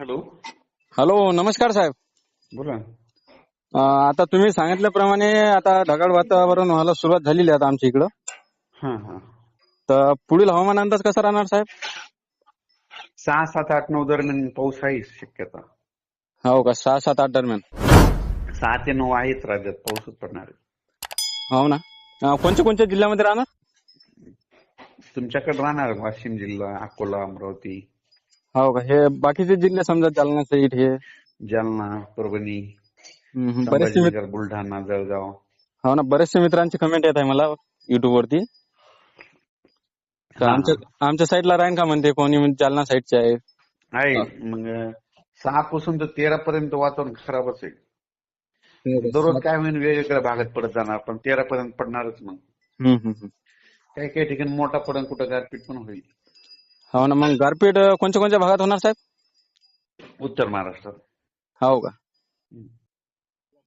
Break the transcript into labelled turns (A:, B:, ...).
A: Hello.
B: Hello नमस्कार साहेब.
A: बोला.
B: आता तुम्ही सांगितल्याप्रमाणे आता ढगाळ वातावरण व्हायला सुरुवात झालेली आहे आता आमच्या इकडं.
A: हा हा.
B: तर पुढील हवामान अंदाज कसा राहणार साहेब?
A: सहा सात आठ नऊ दरम्यान पाऊस आहे शक्यता.
B: हो का? सहा सात आठ दरम्यान.
A: सहा ते नऊ आहेत राज्यात पाऊसच पडणार आहे.
B: हो ना. अं, कोणत्या कोणत्या जिल्ह्यामध्ये राहणार?
A: तुमच्याकडे राहणार वाशिम जिल्हा अकोला अमरावती?
B: हो का? हे बाकीचे जिल्हे समजा जालना साईड हे.
A: जालना परभणी संभाजीनगर बुलढाणा जळगाव.
B: हो ना बरेचसे मित्रांचे कमेंट येत आहे मला युट्यूब वरती. आमच्या आमच्या साईडला राहीन का म्हणते कोणी? म्हणजे जालना साईडचे आहे
A: आहे मग सहा पासून तर तेरा पर्यंत वातावरण खराबच आहे. दररोज काय होईल वेगवेगळ्या भागात पडत जाणार पण तेरा पर्यंत पडणारच मग. काही काही ठिकाणी मोठा पडन कुठं गारपीट पण होईल.
B: हो ना मग गारपीट कोणत्या कोणत्या भागात होणार साहेब?
A: उत्तर महाराष्ट्रात.
B: हो का.